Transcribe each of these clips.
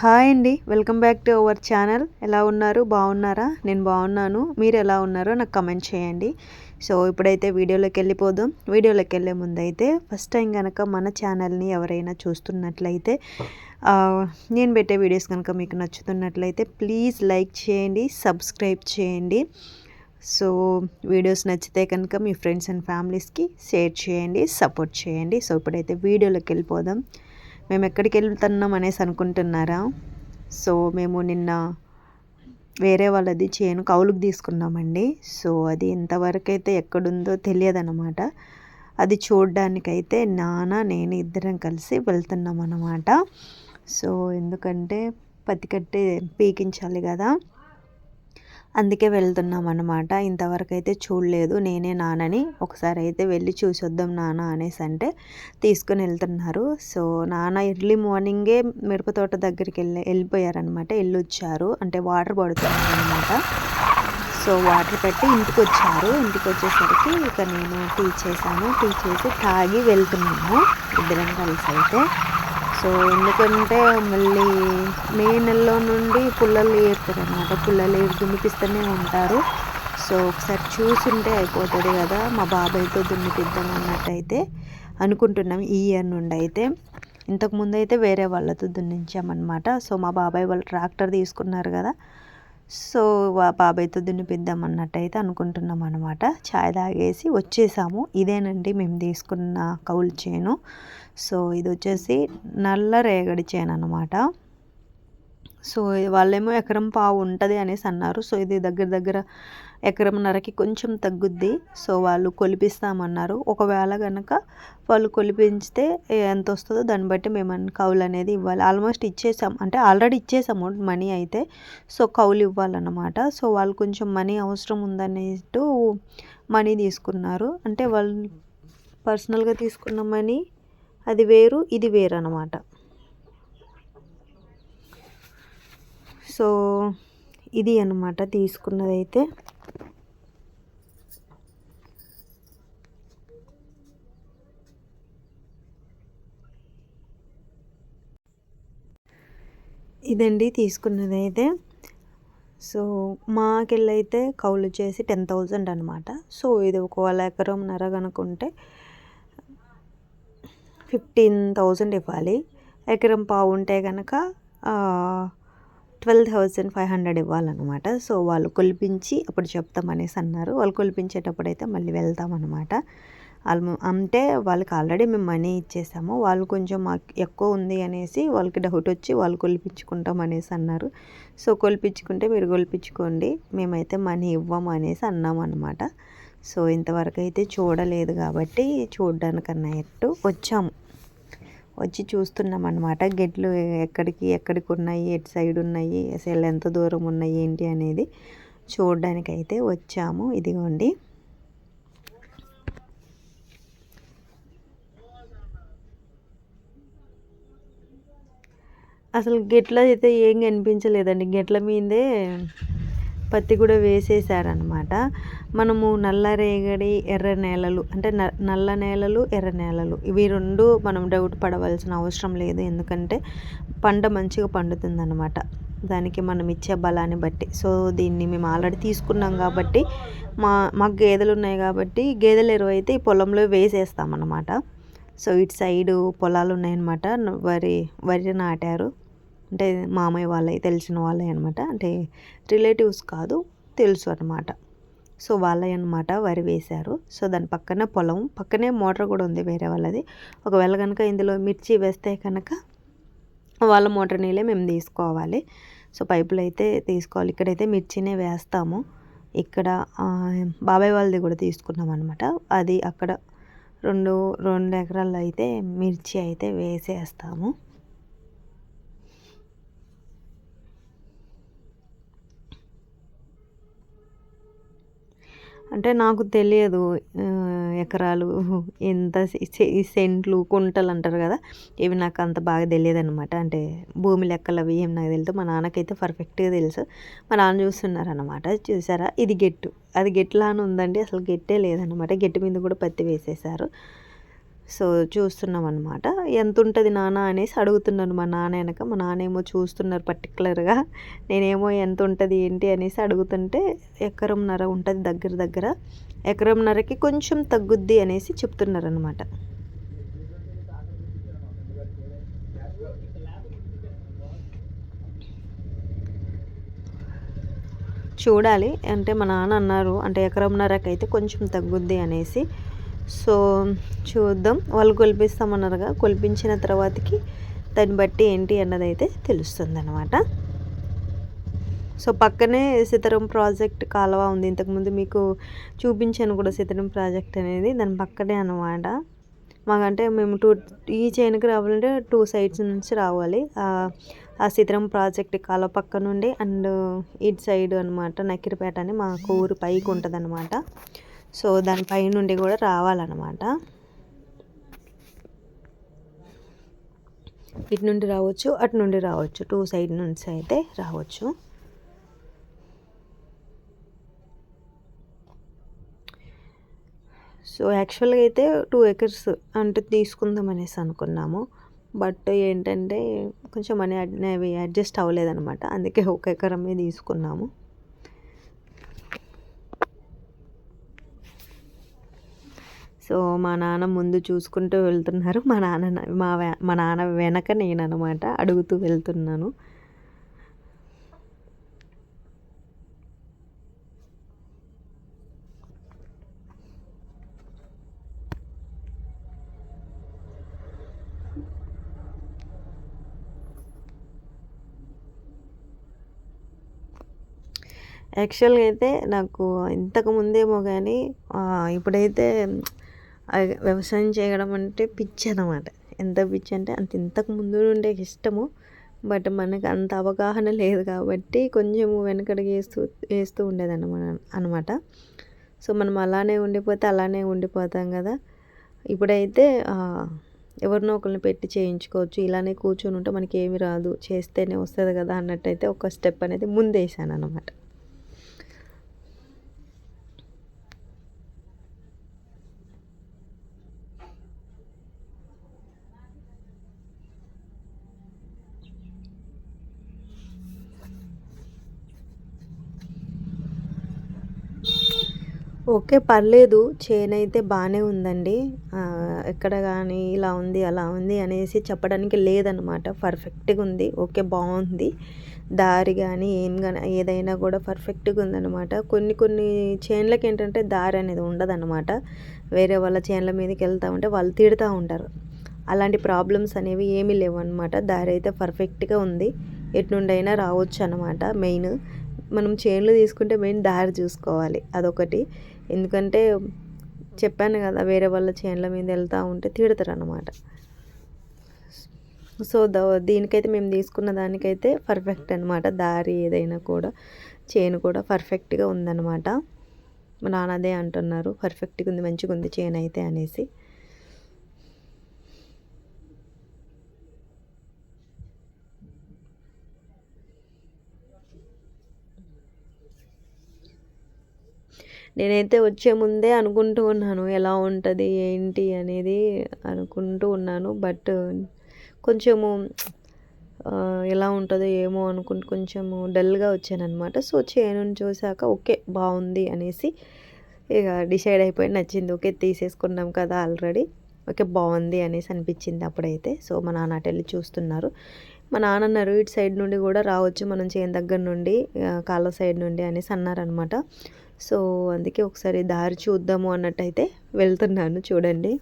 Hi అండి. Welcome back to our channel. ఎలా ఉన్నారు? బాగున్నారా? నేను బాగున్నాను. మీరు ఎలా ఉన్నారో నాకు కమెంట్ చేయండి. సో ఇప్పుడైతే వీడియోలోకి వెళ్ళిపోదాం. వీడియోలోకి వెళ్ళే ముందు అయితే ఫస్ట్ టైం కనుక మన ఛానల్ని ఎవరైనా చూస్తున్నట్లయితే నేను పెట్టే వీడియోస్ కనుక మీకు నచ్చుతున్నట్లయితే ప్లీజ్ లైక్ చేయండి సబ్స్క్రైబ్ చేయండి. సో వీడియోస్ నచ్చితే కనుక మీ ఫ్రెండ్స్ అండ్ ఫ్యామిలీస్కి షేర్ చేయండి సపోర్ట్ చేయండి. సో ఇప్పుడైతే వీడియోలోకి వెళ్ళిపోదాం. మేము ఎక్కడికి వెళ్తున్నాం అనేసి అనుకుంటున్నారా? సో మేము నిన్న వేరే వాళ్ళది చేను కౌలుకు తీసుకున్నామండి. సో అది ఎంతవరకు అయితే ఎక్కడుందో తెలియదు అనమాట అది చూడ్డానికైతే నాన్న నేను ఇద్దరం కలిసి వెళ్తున్నాం అనమాట సో ఎందుకంటే పత్తికట్టే పీకించాలి కదా. అందుకే వెళ్తున్నాం అనమాట ఇంతవరకు అయితే చూడలేదు. నేనే నానని ఒకసారి అయితే వెళ్ళి చూసొద్దాం నాన్న అనేసి అంటే తీసుకుని వెళ్తున్నారు. సో నాన్న ఎర్లీ మార్నింగే మిరప తోట దగ్గరికి వెళ్ళి వెళ్ళిపోయారనమాట వెళ్ళొచ్చారు. అంటే వాటర్ పడుతున్నారు అనమాట సో వాటర్ పెట్టి ఇంటికి వచ్చారు ఇంటికి వచ్చేసరికి ఇక నేను టీ చేశాను. టీ చేసి తాగి వెళ్తున్నాము. ఇద్దరం కలిసి అయితే సో ఎందుకంటే మళ్ళీ మే నెలలో నుండి పుల్లలు ఏరుతారు అనమాట పుల్లలు ఏరు దున్నిపిస్తూనే ఉంటారు. సో ఒకసారి చూసుంటే అయిపోతుంది కదా మా బాబాయ్తో దున్నిపిద్దాం అన్నట్టయితే అనుకుంటున్నాం ఈ ఇయర్ నుండి అయితే. ఇంతకుముందు అయితే వేరే వాళ్ళతో దున్నించామన్నమాట. సో మా బాబాయ్ వాళ్ళు ట్రాక్టర్ తీసుకున్నారు కదా సో బాబాయ్తో దున్నిపిద్దాం అన్నట్టయితే అనుకుంటున్నాం అనమాట ఛాయ్ తాగేసి వచ్చేసాము. ఇదేనండి మేము తీసుకున్న కౌలు చేను. సో ఇది వచ్చేసి నల్ల రేగడి చేను అనమాట సో వాళ్ళేమో ఎకరం పావు ఉంటుంది అనేసి అన్నారు. సో ఇది దగ్గర దగ్గర ఎకరంన్నరకి కొంచెం తగ్గుద్ది. సో వాళ్ళు కొలిపిస్తామన్నారు. ఒకవేళ కనుక వాళ్ళు కొలిపించితే ఎంత వస్తుందో దాన్ని బట్టి మేము కౌలు అనేది ఇవ్వాలి. ఆల్మోస్ట్ ఇచ్చేసాం. అంటే ఆల్రెడీ ఇచ్చేసాము మనీ అయితే. సో కౌలు ఇవ్వాలన్నమాట. సో వాళ్ళు కొంచెం మనీ అవసరం ఉందనేట్టు మనీ తీసుకున్నారు. అంటే వాళ్ళు పర్సనల్గా తీసుకున్న మనీ అది వేరు ఇది వేరు అనమాట సో ఇది అనమాట తీసుకున్నదైతే. ఇదండి తీసుకున్నది అయితే సో మాకెళ్ళైతే కౌలు చేసి టెన్ థౌజండ్ అనమాట సో ఇది ఒకవేళ ఎకరం కనుకుంటే ఫిఫ్టీన్ థౌజండ్ ఇవ్వాలి. ఎకరం పావు ఉంటే కనుక ట్వెల్వ్ థౌజండ్ ఫైవ్ హండ్రెడ్ ఇవ్వాలన్నమాట. సో వాళ్ళు కొలిపించి అప్పుడు చెప్తామనేసి అన్నారు. వాళ్ళు కొలిపించేటప్పుడు అయితే మళ్ళీ వెళ్తామన్నమాట. వాళ్ళు అంటే వాళ్ళకి ఆల్రెడీ మేము మనీ ఇచ్చేసాము. వాళ్ళు కొంచెం మాకు ఎక్కువ ఉంది అనేసి వాళ్ళకి డౌట్ వచ్చి వాళ్ళు కొలిపించుకుంటాం అనేసి అన్నారు. సో కొలిపించుకుంటే మీరు కొలిపించుకోండి మేమైతే మనీ ఇవ్వము అనేసి అన్నాం అనమాట సో ఇంతవరకు అయితే చూడలేదు కాబట్టి చూడడానికన్నా ఎట్టు వచ్చాము. వచ్చి చూస్తున్నాం అనమాట గెట్లు ఎక్కడికి ఎక్కడికి ఉన్నాయి ఎటు సైడ్ ఉన్నాయి అసలు ఎంత దూరం ఉన్నాయి ఏంటి అనేది చూడడానికి అయితే వచ్చాము. ఇదిగోండి. అసలు గెట్ల అయితే ఏం కనిపించలేదండి. గెట్ల మీదే పత్తి కూడా వేసేసారనమాట మనము నల్ల రేగడి ఎర్ర నేలలు అంటే నల్ల నేలలు ఎర్ర నేలలు ఇవి రెండు మనం డౌట్ పడవలసిన అవసరం లేదు. ఎందుకంటే పంట మంచిగా పండుతుందన్నమాట. దానికి మనం ఇచ్చే బలాన్ని బట్టి. సో దీన్ని మేము ఆల్రెడీ తీసుకున్నాం కాబట్టి మా మాకు గేదెలు ఉన్నాయి కాబట్టి గేదెల ఎరువు అయితే ఈ పొలంలో వేసేస్తామన్నమాట. సో ఇటు సైడు పొలాలు ఉన్నాయన్నమాట. వరి వరి నాటారు. అంటే మామయ్య వాళ్ళే తెలిసిన వాళ్ళే అనమాట అంటే రిలేటివ్స్ కాదు తెలుసు అనమాట సో వాళ్ళే అనమాట వరి వేశారు. సో దాని పక్కన పొలం పక్కనే మోటార్ కూడా ఉంది వేరే వాళ్ళది. ఒకవేళ కనుక ఇందులో మిర్చి వేస్తే కనుక వాళ్ళ మోటార్ నీళ్ళే మేము తీసుకోవాలి. సో పైపులు అయితే తీసుకోవాలి. ఇక్కడైతే మిర్చినే వేస్తాము. ఇక్కడ బాబాయ్ వాళ్ళది కూడా తీసుకున్నాం అనమాట అది అక్కడ రెండు రెండు ఎకరాల్లో అయితే మిర్చి అయితే వేసేస్తాము. అంటే నాకు తెలియదు ఎకరాలు ఎంత సెంట్లు కుంటలు అంటారు కదా ఇవి నాకు అంత బాగా తెలియదు అనమాట అంటే భూమి లెక్కలు అవి ఏం నాకు తెలియదు. మా నాన్నకైతే పర్ఫెక్ట్గా తెలుసు. మా నాన్న చూస్తున్నారు అనమాట చూసారా? ఇది గెట్టు. అది గెట్లానే ఉందండి. అసలు గెట్టే లేదనమాట గెట్టు మీద కూడా పత్తి వేసేసారు సో చూస్తున్నాం అనమాట ఎంత ఉంటుంది నాన్న అనేసి అడుగుతున్నాను మా నాన్న వెనక. మా నాన్న ఏమో చూస్తున్నారు పర్టికులర్గా నేనేమో ఎంత ఉంటుంది ఏంటి? అనేసి అడుగుతుంటే ఎకరంన్నర ఉంటుంది దగ్గర దగ్గర. ఎకరంన్నరకి కొంచెం తగ్గుద్ది అనేసి చెప్తున్నారు అనమాట చూడాలి. అంటే మా నాన్న అన్నారు అంటే ఎకరంన్నరకైతే అయితే కొంచెం తగ్గుద్ది అనేసి. సో చూద్దాం. వాళ్ళు కొలిపిస్తామన్నారుగా. కొలిపించిన తర్వాతకి దాన్ని బట్టి ఏంటి అన్నది అయితే తెలుస్తుంది అనమాట సో పక్కనే సీతారాం ప్రాజెక్ట్ కాలువ ఉంది. ఇంతకుముందు మీకు చూపించాను కూడా సీతారాం ప్రాజెక్ట్ అనేది. దాని పక్కనే అనమాట మాకంటే మేము టూ ఈ చైన్కి రావాలంటే టూ సైడ్స్ నుంచి రావాలి. ఆ సీతారాం ప్రాజెక్ట్ కాలువ పక్క నుండి అండ్ ఇటు సైడ్ అనమాట నకిరిపేట అని మాకు ఊరు పైకి ఉంటుంది అనమాట సో దానిపై నుండి కూడా రావాలన్నమాట. ఇటు నుండి రావచ్చు అటు నుండి రావచ్చు. టూ సైడ్ నుంచి అయితే రావచ్చు. సో యాక్చువల్గా అయితే టూ ఎకర్స్ అంటే తీసుకుందాం అనేసి అనుకున్నాము. బట్ ఏంటంటే కొంచెం మనీ అవి అడ్జస్ట్ అవ్వలేదన్నమాట. అందుకే ఒక ఎకరమే తీసుకున్నాము. సో మా నాన్న ముందు చూసుకుంటూ వెళ్తున్నారు. మా నాన్న మా మా నాన్న వెనక నేను అనమాట అడుగుతూ వెళ్తున్నాను. యాక్చువల్గా అయితే నాకు ఇంతకు ముందేమో కానీ ఇప్పుడైతే వ్యవసాయం చేయడం అంటే పిచ్చి అనమాట ఎంత పిచ్చి అంటే అంత ఇంతకు ముందు నుండే ఇష్టము. బట్ మనకు అంత అవగాహన లేదు కాబట్టి కొంచెము వెనకడికి వేస్తూ వేస్తూ ఉండేదన్నమాట అనమాట సో మనం అలానే ఉండిపోతే అలానే ఉండిపోతాం కదా. ఇప్పుడైతే ఎవరినో ఒకరిని పెట్టి చేయించుకోవచ్చు. ఇలానే కూర్చొని ఉంటే మనకి ఏమి రాదు. చేస్తేనే వస్తుంది కదా అన్నట్టయితే ఒక స్టెప్ అనేది ముందేసాను అనమాట ఓకే పర్లేదు. చేన్ అయితే బాగానే ఉందండి. ఎక్కడ కానీ ఇలా ఉంది అలా ఉంది అనేసి చెప్పడానికి లేదనమాట. పర్ఫెక్ట్గా ఉంది. ఓకే బాగుంది. దారి కానీ ఏం కానీ ఏదైనా కూడా పర్ఫెక్ట్గా ఉందన్నమాట కొన్ని కొన్ని చేన్లకి ఏంటంటే దారి అనేది ఉండదన్నమాట వేరే వాళ్ళ చేన్ల మీదకి వెళ్తూ ఉంటే వాళ్ళు తిడుతూ ఉంటారు. అలాంటి ప్రాబ్లమ్స్ అనేవి ఏమీ లేవు అనమాట దారి అయితే పర్ఫెక్ట్గా ఉంది. ఎటు నుండి అయినా రావచ్చు అనమాట మెయిన్. మనం చేన్లు తీసుకుంటే మెయిన్ దారి చూసుకోవాలి. అదొకటి. ఎందుకంటే చెప్పాను కదా వేరే వాళ్ళ చేన్ల మీద వెళ్తూ ఉంటే తిడతారు అనమాట సో ద దీనికైతే మేము తీసుకున్న దానికైతే పర్ఫెక్ట్ అనమాట దారి ఏదైనా కూడా చేను కూడా పర్ఫెక్ట్గా ఉందన్నమాట. మా నాన్న అదే అంటున్నారు పర్ఫెక్ట్గా ఉంది మంచిగా ఉంది చేను అయితే అనేసి. నేనైతే వచ్చే ముందే అనుకుంటూ ఉన్నాను ఎలా ఉంటుంది ఏంటి అనేది అనుకుంటూ ఉన్నాను. బట్ కొంచెము ఎలా ఉంటుందో ఏమో అనుకుంటూ కొంచెము డల్గా వచ్చాను అనమాట సో చేయను చూశాక ఓకే బాగుంది అనేసి ఇక డిసైడ్ అయిపోయి నచ్చింది. ఓకే తీసేసుకున్నాం కదా ఆల్రెడీ. ఓకే బాగుంది అనేసి అనిపించింది అప్పుడైతే. సో మా నాన్న వెళ్ళి చూస్తున్నారు. మా నాన్నన్నారు ఇటు సైడ్ నుండి కూడా రావచ్చు మనం చేయని దగ్గర నుండి కాళ్ళ సైడ్ నుండి అనేసి అన్నారనమాట సో అందుకే ఒకసారి దారి చూద్దాము అన్నట్టయితే వెళ్తున్నాను చూడండి.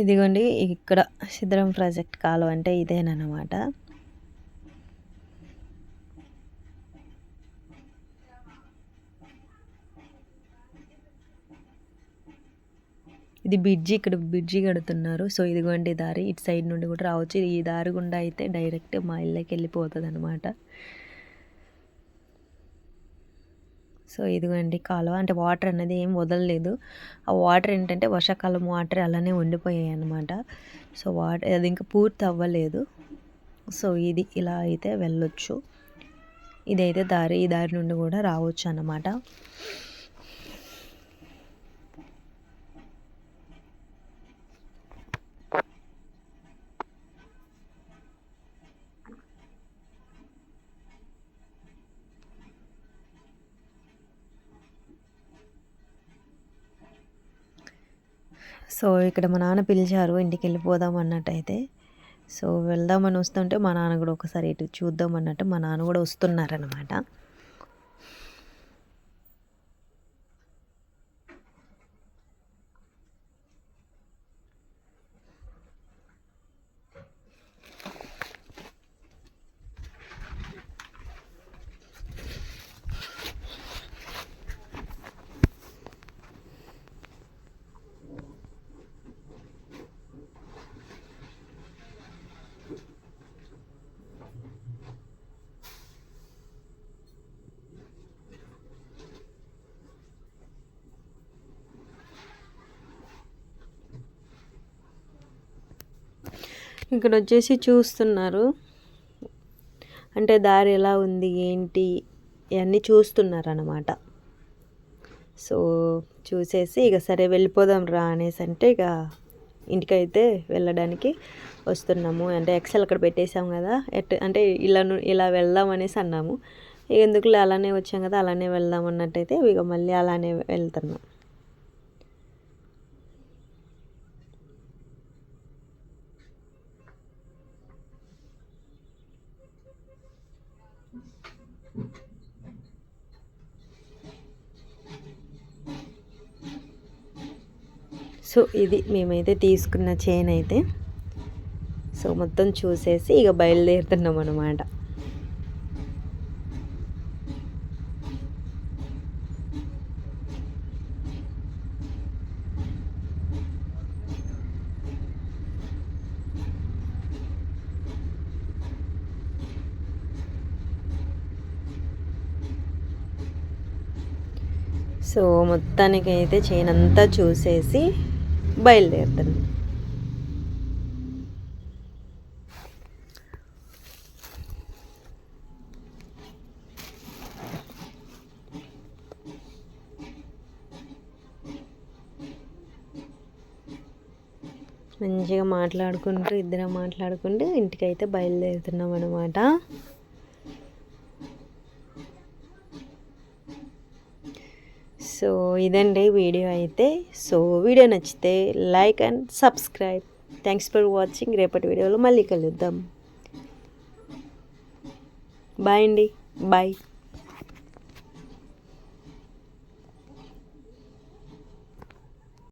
ఇదిగోండి ఇక్కడ సిద్ధరం ప్రాజెక్ట్ కాలు అంటే ఇదేనమాట ఇది బ్రిడ్జి ఇక్కడ బ్రిడ్జి కడుతున్నారు. సో ఇదిగోండి దారి ఇటు సైడ్ నుండి కూడా రావచ్చు. ఈ దారి గుండా అయితే డైరెక్ట్ మా ఇళ్ళకి వెళ్ళిపోతుంది అనమాట సో ఇదిగోండి కాలువ. అంటే వాటర్ అనేది ఏం వదలలేదు. ఆ వాటర్ ఏంటంటే వర్షాకాలం వాటర్ అలానే ఉండిపోయాయి అనమాట సో వాటర్ అది ఇంకా పూర్తి అవ్వలేదు. సో ఇది ఇలా అయితే వెళ్ళొచ్చు. ఇదైతే దారి ఈ దారి నుండి కూడా రావచ్చు అన్నమాట. సో ఇక్కడ మా నాన్న పిలిచారు ఇంటికి వెళ్ళిపోదాం అన్నట్టయితే. సో వెళ్దామని వస్తుంటే మా నాన్న కూడా ఒకసారి ఇటు చూద్దాం అన్నట్టు మా నాన్న కూడా వస్తున్నారనమాట ఇక్కడ వచ్చేసి చూస్తున్నారు. అంటే దారి ఎలా ఉంది ఏంటి ఇవన్నీ చూస్తున్నారు అన్నమాట సో చూసేసి ఇక సరే వెళ్ళిపోదాం రా అనేసి అంటే ఇక ఇంటికైతే వెళ్ళడానికి వస్తున్నాము. అంటే ఎక్సెల్ అక్కడ పెట్టేసాం కదా ఎట్ అంటే ఇలా ఇలా వెళ్దాం అనేసి అన్నాము. ఎందుకులే అలానే వచ్చాం కదా అలానే వెళ్దాం అన్నట్టయితే ఇక మళ్ళీ అలానే వెళ్తున్నాం. సో ఇది మేమైతే తీసుకున్న చైన్ అయితే. సో మొత్తం చూసేసి ఇక బయలుదేరుతున్నాం అనమాట సో మొత్తానికి అయితే చైన్ అంతా చూసేసి బయలుదేరుతుంది. మంచిగా మాట్లాడుకుంటూ ఇద్దరం మాట్లాడుకుంటూ ఇంటికైతే బయలుదేరుతున్నాం అనమాట సో ఇదండి వీడియో అయితే. సో వీడియో నచ్చితే like and subscribe. Thanks for watching. రేపటి వీడియోలో మళ్ళీ కలుద్దాం. బాయ్ అండి. బాయ్.